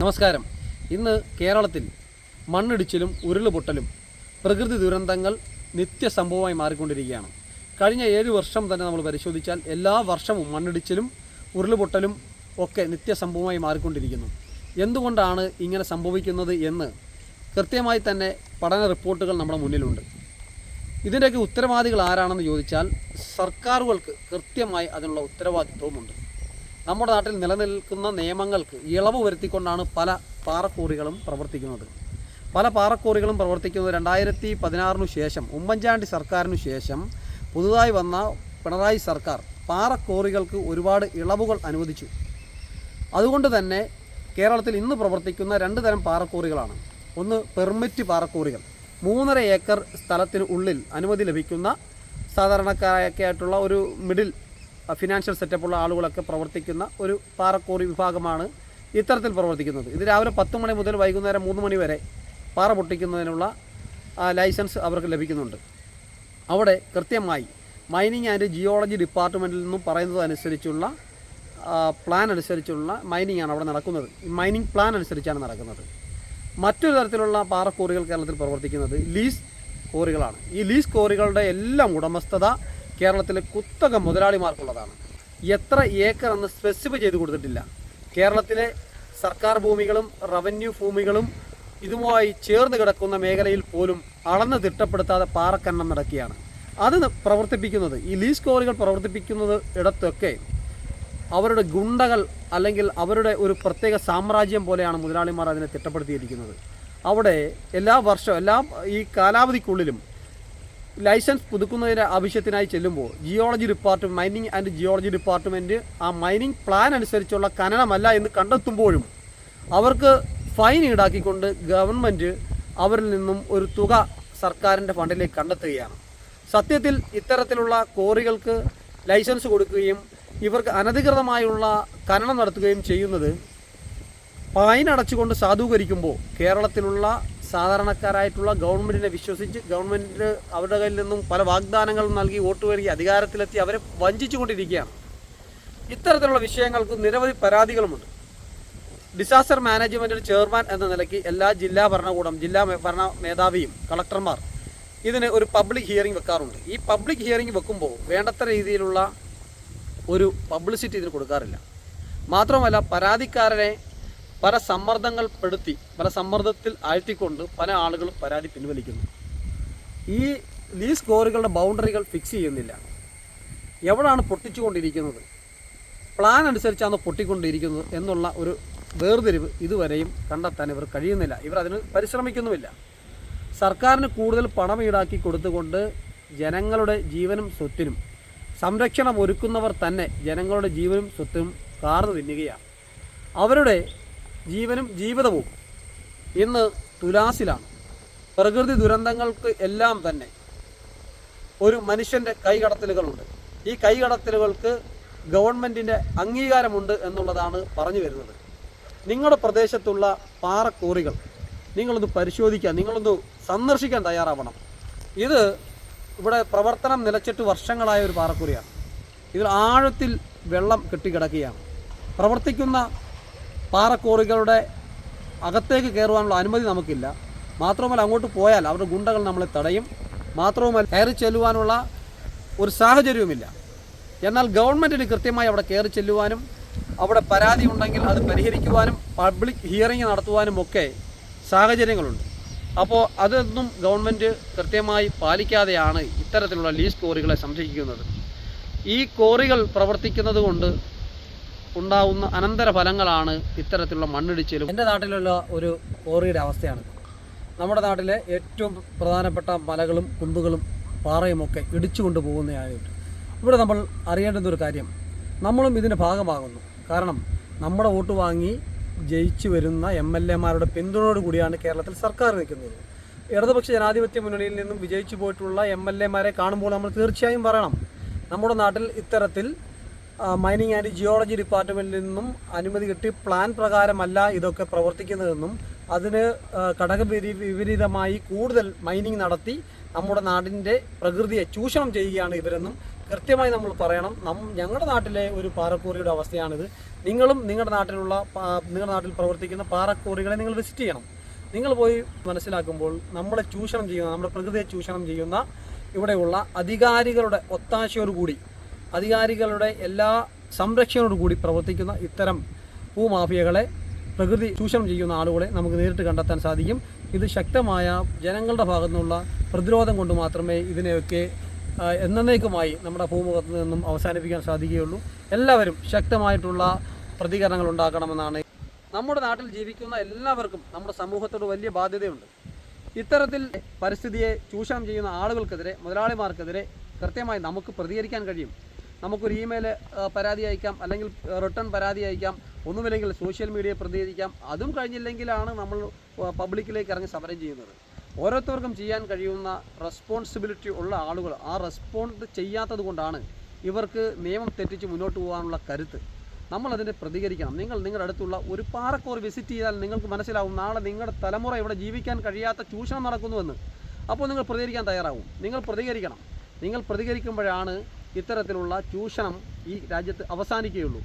നമസ്കാരം. ഇന്ന് കേരളത്തിൽ മണ്ണിടിച്ചിലും ഉരുളുപൊട്ടലും പ്രകൃതി ദുരന്തങ്ങൾ നിത്യസംഭവമായി മാറിക്കൊണ്ടിരിക്കുകയാണ്. കഴിഞ്ഞ ഏഴ് വർഷം തന്നെ നമ്മൾ പരിശോധിച്ചാൽ എല്ലാ വർഷവും മണ്ണിടിച്ചിലും ഉരുളുപൊട്ടലും ഒക്കെ നിത്യസംഭവമായി മാറിക്കൊണ്ടിരിക്കുന്നു. എന്തുകൊണ്ടാണ് ഇങ്ങനെ സംഭവിക്കുന്നത് എന്ന് കൃത്യമായി തന്നെ പഠന റിപ്പോർട്ടുകൾ നമ്മുടെ മുന്നിലുണ്ട്. ഇതിന്റെയൊക്കെ ഉത്തരവാദികൾ ആരാണെന്ന് ചോദിച്ചാൽ സർക്കാരുകൾക്ക് കൃത്യമായി അതിനുള്ള ഉത്തരവാദിത്വമുണ്ട്. നമ്മുടെ നാട്ടിൽ നിലനിൽക്കുന്ന നിയമങ്ങൾക്ക് ഇളവ് വരുത്തിക്കൊണ്ടാണ് പല പാറക്കൂറികളും പ്രവർത്തിക്കുന്നത്. പല പാറക്കൂറികളും പ്രവർത്തിക്കുന്നത് രണ്ടായിരത്തി പതിനാറിനു ശേഷം ഉമ്മൻചാണ്ടി സർക്കാരിനു ശേഷം പുതുതായി വന്ന പിണറായി സർക്കാർ പാറക്കോറികൾക്ക് ഒരുപാട് ഇളവുകൾ അനുവദിച്ചു. അതുകൊണ്ട് തന്നെ കേരളത്തിൽ ഇന്ന് പ്രവർത്തിക്കുന്ന രണ്ട് തരം പാറക്കോറികളാണ്. ഒന്ന് പെർമിറ്റ് പാറക്കോറികൾ. മൂന്നര ഏക്കർ സ്ഥലത്തിനുള്ളിൽ അനുമതി ലഭിക്കുന്ന സാധാരണക്കാരൊക്കെ ആയിട്ടുള്ള ഒരു മിഡിൽ ഫിനാൻഷ്യൽ സെറ്റപ്പുള്ള ആളുകളൊക്കെ പ്രവർത്തിക്കുന്ന ഒരു പാറക്കോറി വിഭാഗമാണ് ഇത്തരത്തിൽ പ്രവർത്തിക്കുന്നത്. ഇത് രാവിലെ പത്ത് മണി മുതൽ വൈകുന്നേരം മൂന്ന് മണി വരെ പാറ പൊട്ടിക്കുന്നതിനുള്ള ലൈസൻസ് അവർക്ക് ലഭിക്കുന്നുണ്ട്. അവിടെ കൃത്യമായി മൈനിങ് ആൻഡ് ജിയോളജി ഡിപ്പാർട്ട്മെന്റിൽ നിന്നും പറയുന്നതനുസരിച്ചുള്ള പ്ലാൻ അനുസരിച്ചുള്ള മൈനിങ് ആണ് അവിടെ നടക്കുന്നത്. മൈനിങ് പ്ലാൻ അനുസരിച്ചാണ് നടക്കുന്നത്. മറ്റൊരു തരത്തിലുള്ള പാറക്കോറികൾ കേരളത്തിൽ പ്രവർത്തിക്കുന്നത് ലീസ് കോറികളാണ് ഈ ലീസ് കോറികളുടെ എല്ലാം ഉടമസ്ഥത കേരളത്തിലെ കുത്തക മുതലാളിമാർക്കുള്ളതാണ്. എത്ര ഏക്കർ എന്ന് സ്പെസിഫൈ ചെയ്ത് കൊടുത്തിട്ടില്ല. കേരളത്തിലെ സർക്കാർ ഭൂമികളും റവന്യൂ ഭൂമികളും ഇതുമായി ചേർന്ന് കിടക്കുന്ന മേഖലയിൽ പോലും അളന്ന് തിട്ടപ്പെടുത്താതെ പാറക്കണ്ണം നടക്കുകയാണ്. അത് പ്രവർത്തിപ്പിക്കുന്നത് ഈ ലീസ് കോറികൾ പ്രവർത്തിപ്പിക്കുന്നത് ഇടത്തൊക്കെ അവരുടെ ഗുണ്ടകൾ അല്ലെങ്കിൽ അവരുടെ ഒരു പ്രത്യേക സാമ്രാജ്യം പോലെയാണ് മുതലാളിമാർ അതിനെ തിട്ടപ്പെടുത്തിയിരിക്കുന്നത്. അവിടെ എല്ലാ വർഷവും എല്ലാ ഈ കാലാവധിക്കുള്ളിലും ലൈസൻസ് പുതുക്കുന്നതിന്റെ ആവശ്യത്തിനായി ചെല്ലുമ്പോൾ geology department mining and geology department ആ മൈനിങ് പ്ലാൻ അനുസരിച്ചുള്ള ഖനനമല്ല എന്ന് കണ്ടെത്തുമ്പോഴും അവർക്ക് ഫൈൻ ഈടാക്കിക്കൊണ്ട് ഗവൺമെന്റ് അവരിൽ നിന്നും ഒരു തുക സർക്കാരിന്റെ ഫണ്ടിലേക്ക് കണ്ടെത്തുകയാണ്. സത്യത്തിൽ ഇത്തരത്തിലുള്ള കോറികൾക്ക് ലൈസൻസ് കൊടുക്കുകയും ഇവർക്ക് അനധികൃതമായുള്ള ഖനനം നടത്തുകയും ചെയ്യുന്നത് ഫൈൻ അടച്ചുകൊണ്ട് സാധൂകരിക്കുമ്പോൾ കേരളത്തിലുള്ള സാധാരണക്കാരായിട്ടുള്ള ഗവൺമെന്റിനെ വിശ്വസിച്ച് ഗവൺമെന്റ് അവരുടെ കയ്യിൽ നിന്നും പല വാഗ്ദാനങ്ങളും നൽകി വോട്ട് വരികി അധികാരത്തിലെത്തി അവരെ വഞ്ചിച്ചുകൊണ്ടിരിക്കുകയാണ്. ഇത്തരത്തിലുള്ള വിഷയങ്ങൾക്ക് നിരവധി പരാതികളുമുണ്ട്. ഡിസാസ്റ്റർ മാനേജ്മെന്റിൽ ചെയർമാൻ എന്ന നിലയ്ക്ക് എല്ലാ ജില്ലാ ഭരണകൂടം ജില്ലാ ഭരണ മേധാവിയും കളക്ടർമാർ ഇതിന് ഒരു പബ്ലിക് ഹിയറിംഗ് വെക്കാറുണ്ട്. ഈ പബ്ലിക് ഹിയറിംഗ് വെക്കുമ്പോൾ വേണ്ടത്ര രീതിയിലുള്ള ഒരു പബ്ലിസിറ്റി ഇതിന് കൊടുക്കാറില്ല. മാത്രമല്ല പരാതിക്കാരനെ പല സമ്മർദ്ദങ്ങൾ പെടുത്തി പല സമ്മർദ്ദത്തിൽ ആഴ്ത്തിക്കൊണ്ട് പല ആളുകളും പരാതി പിൻവലിക്കുന്നു. ഈ ലീസ് കോറുകളുടെ ബൗണ്ടറികൾ ഫിക്സ് ചെയ്യുന്നില്ല. എവിടാണ് പൊട്ടിച്ചുകൊണ്ടിരിക്കുന്നത്? പ്ലാൻ അനുസരിച്ചാണ് പൊട്ടിക്കൊണ്ടിരിക്കുന്നത് എന്നുള്ള ഒരു വേർതിരിവ് ഇതുവരെയും കണ്ടെത്താൻ ഇവർ കഴിയുന്നില്ല. ഇവർ അതിന് പരിശ്രമിക്കുന്നുമില്ല. സർക്കാരിന് കൂടുതൽ പണം ഈടാക്കി കൊടുത്തുകൊണ്ട് ജനങ്ങളുടെ ജീവനും സ്വത്തിനും സംരക്ഷണം ഒരുക്കുന്നവർ തന്നെ ജനങ്ങളുടെ ജീവനും സ്വത്തും കാർന്നു തിന്നുകയാണ്. അവരുടെ ജീവനും ജീവിതവും ഇന്ന് തുലാസിലാണ്. പ്രകൃതി ദുരന്തങ്ങൾക്ക് എല്ലാം തന്നെ ഒരു മനുഷ്യന്റെ കൈകടത്തലുകളുണ്ട്. ഈ കൈകടത്തലുകൾക്ക് ഗവൺമെന്റിന്റെ അംഗീകാരമുണ്ട് എന്നുള്ളതാണ് പറഞ്ഞു വരുന്നത്. നിങ്ങളുടെ പ്രദേശത്തുള്ള പാറക്കോറികൾ നിങ്ങളൊന്ന് പരിശോധിക്കാൻ നിങ്ങളൊന്ന് സന്ദർശിക്കാൻ തയ്യാറാവണം. ഇത് ഇവിടെ പ്രവർത്തനം നിലച്ചിട്ട് വർഷങ്ങളായ ഒരു പാറക്കുറിയാണ്. ഇതിൽ ആഴത്തിൽ വെള്ളം കെട്ടിക്കിടക്കുകയാണ്. പ്രവർത്തിക്കുന്ന പാറക്കോറികളുടെ അകത്തേക്ക് കയറുവാനുള്ള അനുമതി നമുക്കില്ല. മാത്രവുമല്ല അങ്ങോട്ട് പോയാൽ അവരുടെ ഗുണ്ടകൾ നമ്മളെ തടയും. മാത്രവുമല്ല കയറി ചെല്ലുവാനുള്ള ഒരു സാഹചര്യവുമില്ല. എന്നാൽ ഗവൺമെന്റിന് കൃത്യമായി അവിടെ കയറി ചെല്ലുവാനും അവിടെ പരാതി ഉണ്ടെങ്കിൽ അത് പരിഹരിക്കുവാനും പബ്ലിക് ഹിയറിംഗ് നടത്തുവാനും ഒക്കെ സാഹചര്യങ്ങളുണ്ട്. അപ്പോൾ അതൊന്നും ഗവൺമെന്റ് കൃത്യമായി പാലിക്കാതെയാണ് ഇത്തരത്തിലുള്ള ലീസ് കോറികളെ സംരക്ഷിക്കുന്നത്. ഈ കോറികൾ പ്രവർത്തിക്കുന്നത് കൊണ്ട് ഉണ്ടാവുന്ന അനന്തര ഫലങ്ങളാണ് ഇത്തരത്തിലുള്ള മണ്ണിടിച്ചിലും. എന്റെ നാട്ടിലുള്ള ഒരു കോറിയുടെ അവസ്ഥയാണ്. നമ്മുടെ നാട്ടിലെ ഏറ്റവും പ്രധാനപ്പെട്ട മലകളും കുന്നുകളും പാറയുമൊക്കെ ഇടിച്ചു പോകുന്നതായിട്ട്. ഇവിടെ നമ്മൾ അറിയേണ്ടുന്ന ഒരു കാര്യം നമ്മളും ഇതിന്റെ ഭാഗമാകുന്നു. കാരണം നമ്മുടെ വോട്ട് വാങ്ങി ജയിച്ചു വരുന്ന എം എൽ എമാരുടെ പിന്തുണയോട് കൂടിയാണ് കേരളത്തിൽ സർക്കാർ നിൽക്കുന്നത്. ഇടതുപക്ഷ ജനാധിപത്യ മുന്നണിയിൽ നിന്നും വിജയിച്ചു പോയിട്ടുള്ള എം എൽ എമാരെ കാണുമ്പോൾ നമ്മൾ തീർച്ചയായും പറയണം നമ്മുടെ നാട്ടിൽ ഇത്തരത്തിൽ മൈനിങ് ആൻഡ് ജിയോളജി ഡിപ്പാർട്ട്മെന്റിൽ നിന്നും അനുമതി കിട്ടി. പ്ലാൻ പ്രകാരമല്ല ഇതൊക്കെ പ്രവർത്തിക്കുന്നതെന്നും അതിന് ഘടക വിപരീതമായി കൂടുതൽ മൈനിങ് നടത്തി നമ്മുടെ നാടിന്റെ പ്രകൃതിയെ ചൂഷണം ചെയ്യുകയാണ് ഇവരെന്നും കൃത്യമായി നമ്മൾ പറയണം. നം ഞങ്ങളുടെ നാട്ടിലെ ഒരു പാറക്കോറിയുടെ അവസ്ഥയാണിത്. നിങ്ങളും നിങ്ങളുടെ നാട്ടിലുള്ള നിങ്ങളുടെ നാട്ടിൽ പ്രവർത്തിക്കുന്ന പാറക്കോറികളെ നിങ്ങൾ വിസിറ്റ് ചെയ്യണം. നിങ്ങൾ പോയി മനസ്സിലാക്കുമ്പോൾ നമ്മളെ ചൂഷണം ചെയ്യുന്ന നമ്മുടെ പ്രകൃതിയെ ചൂഷണം ചെയ്യുന്ന ഇവിടെയുള്ള അധികാരികളുടെ ഒത്താശയോടുകൂടി അധികാരികളുടെ എല്ലാ സംരക്ഷണയോടുകൂടി പ്രവർത്തിക്കുന്ന ഇത്തരം ഭൂമാഫിയകളെ പ്രകൃതി ചൂഷണം ചെയ്യുന്ന ആളുകളെ നമുക്ക് നേരിട്ട് കണ്ടെത്താൻ സാധിക്കും. ഇത് ശക്തമായ ജനങ്ങളുടെ ഭാഗത്തു നിന്നുള്ള പ്രതിരോധം കൊണ്ട് മാത്രമേ ഇതിനെയൊക്കെ എന്നേക്കുമായി നമ്മുടെ ഭൂമുഖത്ത് നിന്നും അവസാനിപ്പിക്കാൻ സാധിക്കുകയുള്ളൂ. എല്ലാവരും ശക്തമായിട്ടുള്ള പ്രതികരണങ്ങൾ ഉണ്ടാക്കണമെന്നാണ്. നമ്മുടെ നാട്ടിൽ ജീവിക്കുന്ന എല്ലാവർക്കും നമ്മുടെ സമൂഹത്തോട് വലിയ ബാധ്യതയുണ്ട്. ഇത്തരത്തിൽ പരിസ്ഥിതിയെ ചൂഷണം ചെയ്യുന്ന ആളുകൾക്കെതിരെ മുതലാളിമാർക്കെതിരെ കൃത്യമായി നമുക്ക് പ്രതികരിക്കാൻ കഴിയും. നമുക്കൊരു ഇമെയിൽ പരാതി അയക്കാം അല്ലെങ്കിൽ റിട്ടേൺ പരാതി അയക്കാം ഒന്നുമില്ലെങ്കിൽ സോഷ്യൽ മീഡിയയെ പ്രതികരിക്കാം. അതും കഴിഞ്ഞില്ലെങ്കിലാണ് നമ്മൾ പബ്ലിക്കിലേക്ക് ഇറങ്ങി സമരം ചെയ്യുന്നത്. ഓരോരുത്തർക്കും ചെയ്യാൻ കഴിയുന്ന റെസ്പോൺസിബിലിറ്റി ഉള്ള ആളുകൾ ആ റെസ്പോണ്ട് ചെയ്യാത്തത് കൊണ്ടാണ് ഇവർക്ക് നിയമം തെറ്റിച്ച് മുന്നോട്ട് പോകാനുള്ള കരുത്ത്. നമ്മളതിനെ പ്രതികരിക്കണം. നിങ്ങൾ നിങ്ങളുടെ അടുത്തുള്ള ഒരു പാറക്കോർ വിസിറ്റ് ചെയ്താൽ നിങ്ങൾക്ക് മനസ്സിലാവും നാളെ നിങ്ങളുടെ തലമുറ ഇവിടെ ജീവിക്കാൻ കഴിയാത്ത ചൂഷണം നടക്കുന്നുവെന്ന്. അപ്പോൾ നിങ്ങൾ പ്രതികരിക്കാൻ തയ്യാറാവും. നിങ്ങൾ പ്രതികരിക്കണം. നിങ്ങൾ പ്രതികരിക്കുമ്പോഴാണ് ഇത്തരത്തിലുള്ള ചൂഷണം ഈ രാജ്യത്ത് അവസാനിക്കുകയുള്ളൂ.